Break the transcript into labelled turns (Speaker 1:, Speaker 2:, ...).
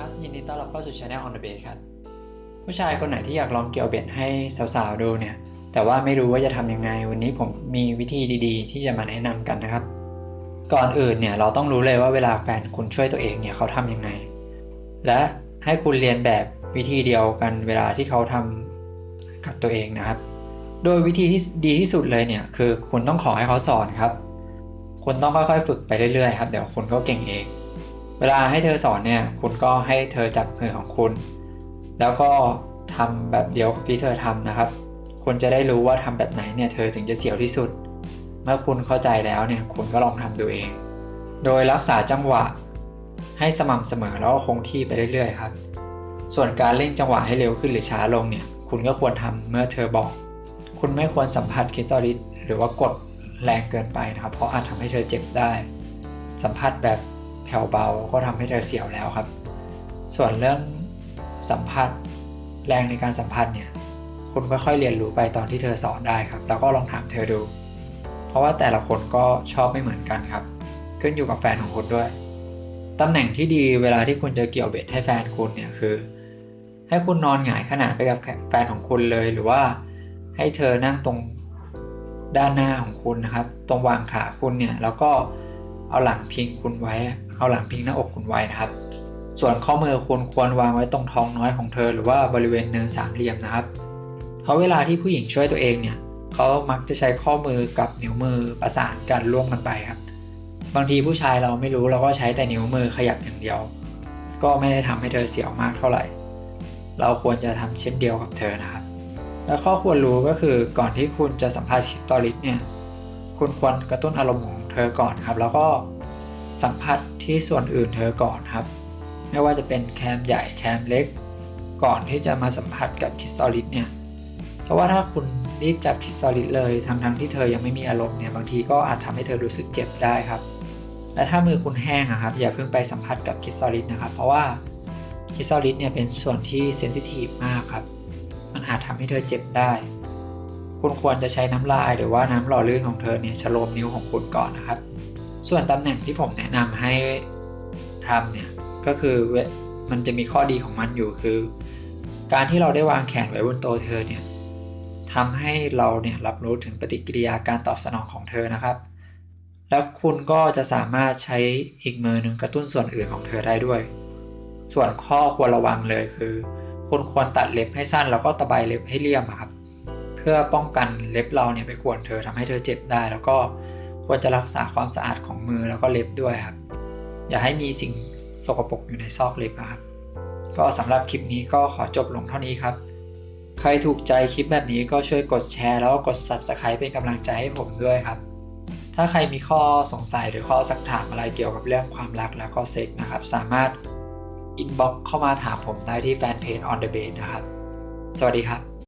Speaker 1: ครับ ยินดีต้อนรับเข้าสู่ Channel on the bed ครับ ผู้ชายคนไหนที่อยากลองเกี่ยวเบ็ดให้สาวๆดูเนี่ย แต่ว่าไม่รู้ว่าจะทำยังไง วันนี้ผมมีวิธีดีๆ ที่จะมาแนะนำกันนะครับ ก่อนอื่นเนี่ยเราต้องรู้เลยว่าเวลาแฟนคุณช่วยตัวเองเนี่ยเขาทำยังไง และให้คุณเรียนแบบวิธีเดียวกันเวลาที่เขาทำกับตัวเองนะครับ โดยวิธีที่ดีที่สุดเลยเนี่ยคือคุณต้องขอให้เขาสอนครับ คุณต้องค่อยๆฝึกไปเรื่อยๆครับ เดี๋ยวคุณก็เก่งเอง เวลาให้เธอสอนเนี่ย คุณก็ให้เธอจับมือของคุณ แล้วก็ทำแบบเดียวกับที่เธอทำนะครับ คุณจะได้รู้ว่าทำแบบไหนเนี่ยเธอถึงจะเสียวที่สุด เมื่อคุณเข้าใจแล้วเนี่ยคุณก็ลองทำดูเอง โดยรักษาจังหวะให้สม่ำเสมอแล้วก็คงที่ไปเรื่อยๆครับ ส่วนการเร่งจังหวะให้เร็วขึ้นหรือช้าลงเนี่ย คุณก็ควรทำเมื่อเธอบอก คุณไม่ควรสัมผัสคิสตัลลิสหรือว่ากดแรงเกินไปนะครับ เพราะอาจทำให้เธอเจ็บได้ สัมผัสแบบ ผ่วเบาก็ทำให้เธอเสียวแล้วครับ ส่วนเรื่องสัมผัสแรงในการสัมผัสเนี่ยคุณค่อยๆเรียนรู้ไปตอนที่เธอสอนได้ครับ แล้วก็ลองถามเธอดู เพราะว่าแต่ละคนก็ชอบไม่เหมือนกันครับ ขึ้นอยู่กับแฟนของคุณด้วยตำแหน่งที่ดีเวลาที่คุณจะเกี่ยวเบ็ดให้แฟนคุณเนี่ยคือ ให้คุณนอนหงายขนาดไปกับแฟนของคุณเลยหรือว่าให้เธอนั่งตรงด้านหน้าของคุณนะครับ ตรงวางขาคุณเนี่ยแล้วก็ เอาหลังพิงคุณไว้ เอาหลังพิงหน้าอกคุณไว้นะครับ ส่วนข้อมือคุณควรวางไว้ตรงท้องน้อยของเธอ หรือว่าบริเวณเนินสามเหลี่ยมนะครับ เพราะเวลาที่ผู้หญิงช่วยตัวเองเนี่ยเขามักจะใช้ข้อมือกับนิ้วมือประสานกันร่วมกันไปครับ บางทีผู้ชายเราไม่รู้เราก็ใช้แต่นิ้วมือขยับอย่างเดียว ก็ไม่ได้ทำให้เธอเสียวมากเท่าไหร่ เราควรจะทำเช่นเดียวกับเธอนะครับ แล้วข้อควรรู้ก็คือก่อนที่คุณจะสัมภาษณ์ชิตอริสเนี่ย คุณควรกระตุ้นอารมณ์ของเธอก่อนครับ แล้วก็สัมผัสที่ส่วนอื่นเธอก่อนครับ ไม่ว่าจะเป็นแคมใหญ่แคมเล็ก ก่อนที่จะมาสัมผัสกับคิสตอริสเนี่ยเพราะว่าถ้าคุณรีบจับคิสตอริสเลยทั้งทั้งที่เธอยังไม่มีอารมณ์เนี่ยบางทีก็อาจทำให้เธอรู้สึกเจ็บได้ครับ และถ้ามือคุณแห้งอะครับ อย่าเพิ่งไปสัมผัสกับคิสตอริสนะครับ เพราะว่าคิสตอริสเนี่ยเป็นส่วนที่เซนซิทีฟมากครับ มันอาจทำให้เธอเจ็บได้ คุณควรจะใช้น้ำลายหรือว่าน้ำหล่อลื่นของเธอเนี่ยฉโลมนิ้วของคุณก่อนนะครับ ส่วนตำแหน่งที่ผมแนะนำให้ทำเนี่ยก็คือมันจะมีข้อดีของมันอยู่คือ การที่เราได้วางแขนไว้บนโต๊ะเธอเนี่ยทำให้เราเนี่ยรับรู้ถึงปฏิกิริยาการตอบสนองของเธอนะครับ แล้วคุณก็จะสามารถใช้อีกมือหนึ่งกระตุ้นส่วนอื่นของเธอได้ด้วย ส่วนข้อควรระวังเลยคือ คุณควรตัดเล็บให้สั้นแล้วก็ตะไบเล็บให้เลี่ยมครับ เพื่อป้องกันเล็บเราเนี่ยไปข่วนเธอทำให้เธอเจ็บได้ แล้วก็ควรจะรักษาความสะอาดของมือแล้วก็เล็บด้วยครับ อย่าให้มีสิ่งสกปรกอยู่ในซอกเล็บครับ ก็สำหรับคลิปนี้ก็ขอจบลงเท่านี้ครับ ใครถูกใจคลิปแบบนี้ก็ช่วยกดแชร์ แล้วก็กด subscribe เป็นกำลังใจให้ผมด้วยครับ ถ้าใครมีข้อสงสัยหรือข้อสักถามอะไรเกี่ยวกับเรื่องความรักแล้วก็เซ็กนะครับ สามารถ inbox เข้ามาถามผมได้ที่แฟนเพจ on the bed นะครับ สวัสดีครับ